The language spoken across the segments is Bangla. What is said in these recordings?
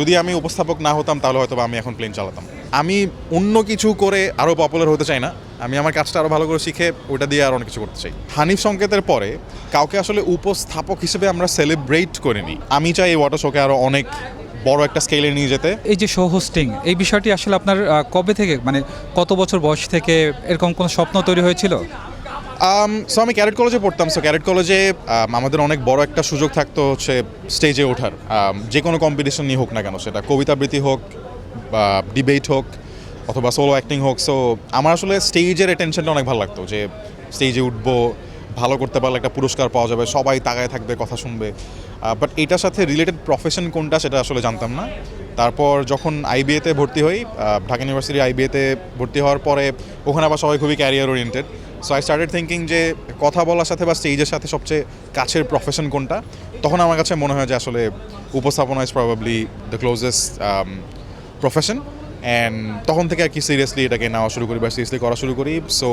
যদি আমি উপস্থাপক না হতাম, তাহলে হয়তো আমি এখন প্লেন চালাতাম। আমি অন্য কিছু করে আরও পপুলার হতে চাই না। আমি আমার কাজটা আরও ভালো করে শিখে ওটা দিয়ে আর অনেক কিছু করতে চাই। হানিফ সংকেতের পরে কাউকে আসলে উপস্থাপক হিসেবে আমরা সেলিব্রেট করিনি আমি চাই এই ওয়াটার শোকে আরও অনেক বড় একটা স্কেলে নিয়ে যেতে। এই যে শো হোস্টিং এই বিষয়টি আসলে আপনার কবে থেকে মানে কত বছর বয়স থেকে এরকম কোনো স্বপ্ন তৈরি হয়েছিল? সো আমি ক্যারেট কলেজে পড়তাম সো ক্যারেট কলেজে আমাদের অনেক বড় একটা সুযোগ থাকতো হচ্ছে স্টেজে ওঠার। Um, যে কোনো কম্পিটিশন নিয়ে হোক না কেন সেটা কবিতা আবৃত্তি হোক বা ডিবেট হোক অথবা সোলো অ্যাক্টিং হোক সো আমার আসলে স্টেজের অ্যাটেনশনটা অনেক ভালো লাগতো যে স্টেজে উঠবো ভালো করতে পারলে একটা পুরস্কার পাওয়া যাবে, সবাই তাকায় থাকবে, কথা শুনবে। বাট এটার সাথে রিলেটেড প্রফেশন কোনটা সেটা আসলে জানতাম না। তারপর যখন আইবিএতে ভর্তি হই ঢাকা ইউনিভার্সিটি আইবিএতে ভর্তি হওয়ার পরে ওখানে আবার সবাই খুবই career oriented so I started thinking যে কথা বলার সাথে বা স্টেজের সাথে সবচেয়ে কাছের প্রফেশন কোনটা? তখন আমার কাছে মনে হয় যে আসলে উপস্থাপনা is probably the closest profession and তখন থেকে আর কি সিরিয়াসলি এটাকে নেওয়া শুরু করি বা সিরিয়াসলি করা শুরু করি। So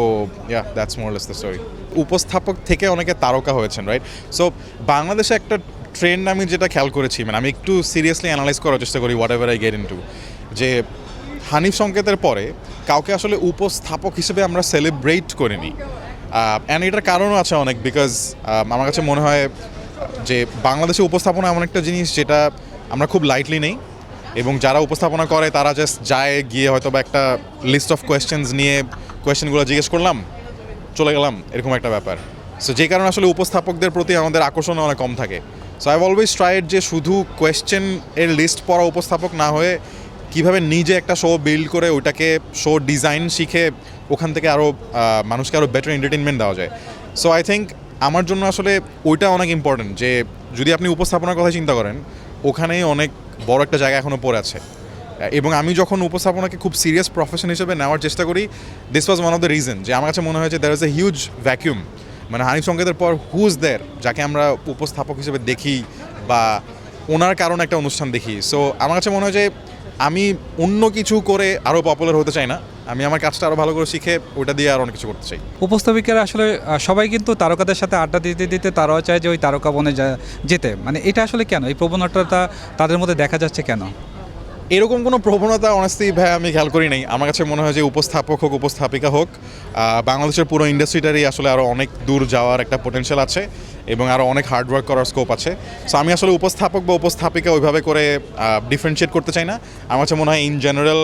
ya that's more or less the story উপস্থাপক থেকে অনেকে তারকা হয়েছেন রাইট সো বাংলাদেশে একটা ট্রেন্ড আমি যেটা খেয়াল করেছি মানে আমি একটু সিরিয়াসলি অ্যানালাইজ করার চেষ্টা করি whatever I get into যে হানিফ সংকেতের পরে কাউকে আসলে উপস্থাপক হিসেবে আমরা সেলিব্রেট করিনি। অ্যান্ড এটার কারণও আছে অনেক বিকজ আমার কাছে মনে হয় যে বাংলাদেশে উপস্থাপনা এমন একটা জিনিস যেটা আমরা খুব লাইটলি নেই। এবং যারা উপস্থাপনা করে, তারা জাস্ট যায়, গিয়ে হয়তো বা একটা লিস্ট অফ কোয়েশ্চেন্স নিয়ে কোয়েশ্চেনগুলো জিজ্ঞেস করলাম, চলে গেলাম, এরকম একটা ব্যাপার। সো যে কারণে আসলে উপস্থাপকদের প্রতি আমাদের আকর্ষণ অনেক কম থাকে। সো আই অলওয়েজ ট্রাইড যে শুধু কোয়েশ্চেন এর লিস্ট পড়া উপস্থাপক না হয়ে, কীভাবে নিজে একটা শো বিল্ড করে ওইটাকে শো ডিজাইন শিখে ওখান থেকে আরও মানুষকে আরও বেটার এন্টারটেনমেন্ট দেওয়া যায়। সো আই থিঙ্ক আমার জন্য আসলে ওইটা অনেক ইম্পর্টেন্ট যে, যদি আপনি উপস্থাপনার কথা চিন্তা করেন, ওখানেই অনেক বড় একটা জায়গা এখনও পড়ে আছে। এবং আমি যখন উপস্থাপনাকে খুব সিরিয়াস প্রফেশন হিসেবে নেওয়ার চেষ্টা করি this was one of the reason যে আমার কাছে মনে হয়েছে there is a huge vacuum মানে হানি সংকেতের পর হুজ দেয়ার যাকে আমরা উপস্থাপক হিসেবে দেখি বা ওনার কারণে একটা অনুষ্ঠান দেখি। সো আমার কাছে মনে হয় যে আমি অন্য কিছু করে আরও পপুলার হতে চাই না। আমি আমার কাজটা আরও ভালো করে শিখে ওইটা দিয়ে আরও অনেক কিছু করতে চাই। উপস্থাপিকারা আসলে সবাই কিন্তু তারকাদের সাথে আড্ডা দিতে দিতে তারাও চায় যে ওই তারকা বনে যেতে। মানে এটা আসলে কেন? এই প্রবণতাটা তাদের মধ্যে দেখা যাচ্ছে কেন? এরকম কোনো প্রবণতা অনেস্টলি ভাই আমি খেয়াল করি নাই। আমার কাছে মনে হয় যে উপস্থাপক হোক, উপস্থাপিকা হোক বাংলাদেশের পুরো ইন্ডাস্ট্রিটারই আসলে আরও অনেক দূর যাওয়ার একটা পোটেনশিয়াল আছে এবং আরও অনেক হার্ডওয়ার্ক করার স্কোপ আছে। সো আমি আসলে উপস্থাপক বা উপস্থাপিকা ওইভাবে করে ডিফারেন্সিয়েট করতে চাই না। আমার কাছে মনে হয় ইন জেনারেল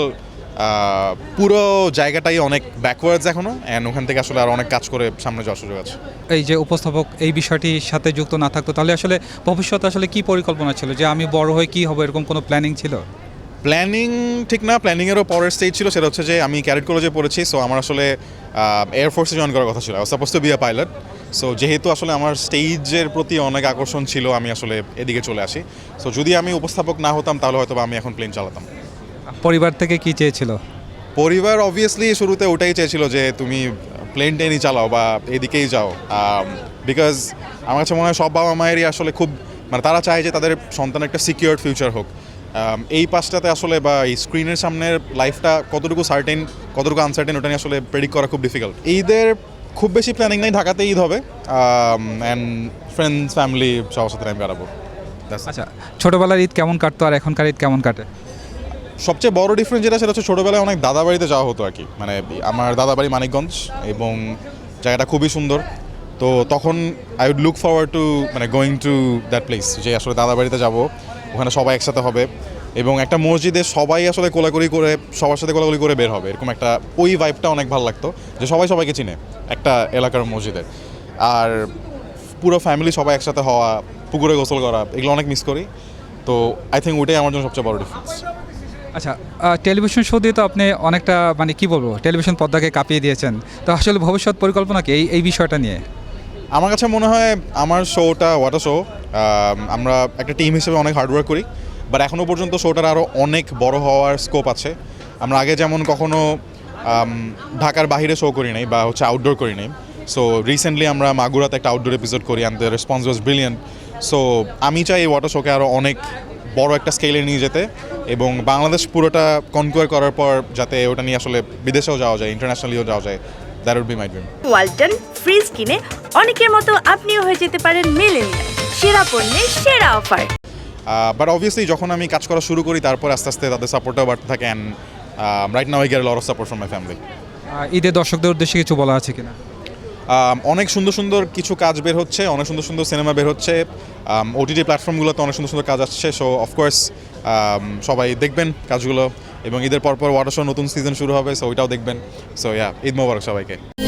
পুরো জায়গাটাই অনেক ব্যাকওয়ার্ডস এখনও অ্যান্ড ওখান থেকে আসলে আর অনেক কাজ করে সামনে যাওয়ার সুযোগ আছে। এই যে উপস্থাপক এই বিষয়টির সাথে যুক্ত না থাকতো, তাহলে আসলে ভবিষ্যতে আসলে কি পরিকল্পনা ছিল? যে আমি বড় হয়ে কি হবে, এরকম কোনো প্ল্যানিং ছিল? প্ল্যানিং ঠিক না প্ল্যানিংয়েরও পরের স্টেজ ছিল সেটা হচ্ছে যে আমি ক্যারেট কলেজে পড়েছি সো আমার আসলে এয়ারফোর্সে জয়েন করার কথা ছিল। Suppose to be a pilot so যেহেতু আসলে আমার স্টেজের প্রতি অনেক আকর্ষণ ছিল আমি আসলে এদিকে চলে আসি। সো যদি আমি উপস্থাপক না হতাম তাহলে হয়তো বা আমি এখন প্লেন চালাতাম। পরিবার থেকে কি চেয়েছিল? পরিবার অবভিয়াসলি শুরুতে ওটাই চেয়েছিল যে তুমি প্লেন টেনই চালাও বা এদিকেই যাও। বিকজ আমার কাছে মনে হয় সব বাবা মায়েরই আসলে খুব মানে তারা চায় যে তাদের সন্তানের একটা সিকিউর ফিউচার হোক। Um, এই পাশটাতে আসলে বা এই স্ক্রিনের সামনের লাইফটা কতটুকু সার্টেন কতটুকু আনসার্টেন ওটা নিয়ে আসলে প্রেডিক্ট করা খুব ডিফিকাল্ট ঈদের খুব বেশি প্ল্যানিং নাই ঢাকাতে ঈদ হবে। অ্যান্ড ফ্রেন্ডস ফ্যামিলি সবার সাথে টাইম কাটাবো। আচ্ছা ছোটবেলার ঈদ কেমন কাটতো আর এখনকার ঈদ কেমন কাটে? সবচেয়ে বড় ডিফারেন্স যেটা সেটা হচ্ছে ছোটোবেলায় অনেক দাদা বাড়িতে যাওয়া হতো আর কি। মানে আমার দাদা বাড়ি মানিকগঞ্জ এবং জায়গাটা খুবই সুন্দর। তো তখন I would look forward to মানে গোয়িং টু দ্যাট প্লেস যে আসলে দাদা বাড়িতে যাব। ওখানে সবাই একসাথে হবে এবং একটা মসজিদে সবাই আসলে কোলাকুলি করে, সবার সাথে কোলাকুলি করে বের হবে। এরকম একটা ওই ভাইবটা অনেক ভালো লাগতো যে সবাই সবাইকে চিনে একটা এলাকার মসজিদে। আর পুরো ফ্যামিলি সবাই একসাথে হওয়া, পুকুরে গোসল করা, এগুলো অনেক মিস করি। তো আই থিঙ্ক ওইটাই আমার জন্য সবচেয়ে বড় ডিফারেন্স আচ্ছা টেলিভিশন শো দিয়ে তো আপনি অনেকটা মানে কি বলব টেলিভিশন পর্দাকে কাঁপিয়ে দিয়েছেন। তো আসলে ভবিষ্যৎ পরিকল্পনা কি এই এই বিষয়টা নিয়ে? আমার কাছে মনে হয় আমার শোটা, ওয়াটার শো আমরা একটা টিম হিসেবে অনেক হার্ডওয়ার্ক করি বাট এখনও পর্যন্ত শোটার আরও অনেক বড় হওয়ার স্কোপ আছে। আমরা আগে যেমন কখনো ঢাকার বাইরে শো করি নাই বা হচ্ছে আউটডোর করি নাই। সো রিসেন্টলি আমরা মাগুরাতে একটা আউটডোর এপিসোড করি and the response was brilliant so আমি চাই এই ওয়াটার শোকে আরও অনেক বড় একটা স্কেলে নিয়ে যেতে এবং বাংলাদেশ পুরোটা কনকোয়ার করার পর যাতে ওটা নিয়ে আসলে বিদেশেও যাওয়া যায় ইন্টারন্যাশনালিও যাওয়া যায় that would be my dream Walton fridge কিনে অনেকের মতো আপনিও হয়ে যেতে পারেন মিলেনিয়াল। সেরা পণ্যের সেরা অফার। বাট অবভিয়াসলি যখন আমি কাজ করা শুরু করি তারপর আস্তে আস্তে তাদের সাপোর্টটাও বাড়তে থাকে and right now I get lot of support from my family ah, ঈদে দর্শকদের উদ্দেশ্যে কিছু বলা আছে কিনা? আম, অনেক সুন্দর সুন্দর কিছু কাজ বের হচ্ছে অনেক সুন্দর সুন্দর সিনেমা বের হচ্ছে। ওটিটি প্ল্যাটফর্মগুলোতে অনেক সুন্দর সুন্দর কাজ আসছে সো অফকোর্স সবাই দেখবেন কাজগুলো। এবং ঈদের পরপর পর ওয়াটার শো নতুন সিজন শুরু হবে সো ওইটাও দেখবেন। সো ইয়া ঈদ মোবারক সবাইকে।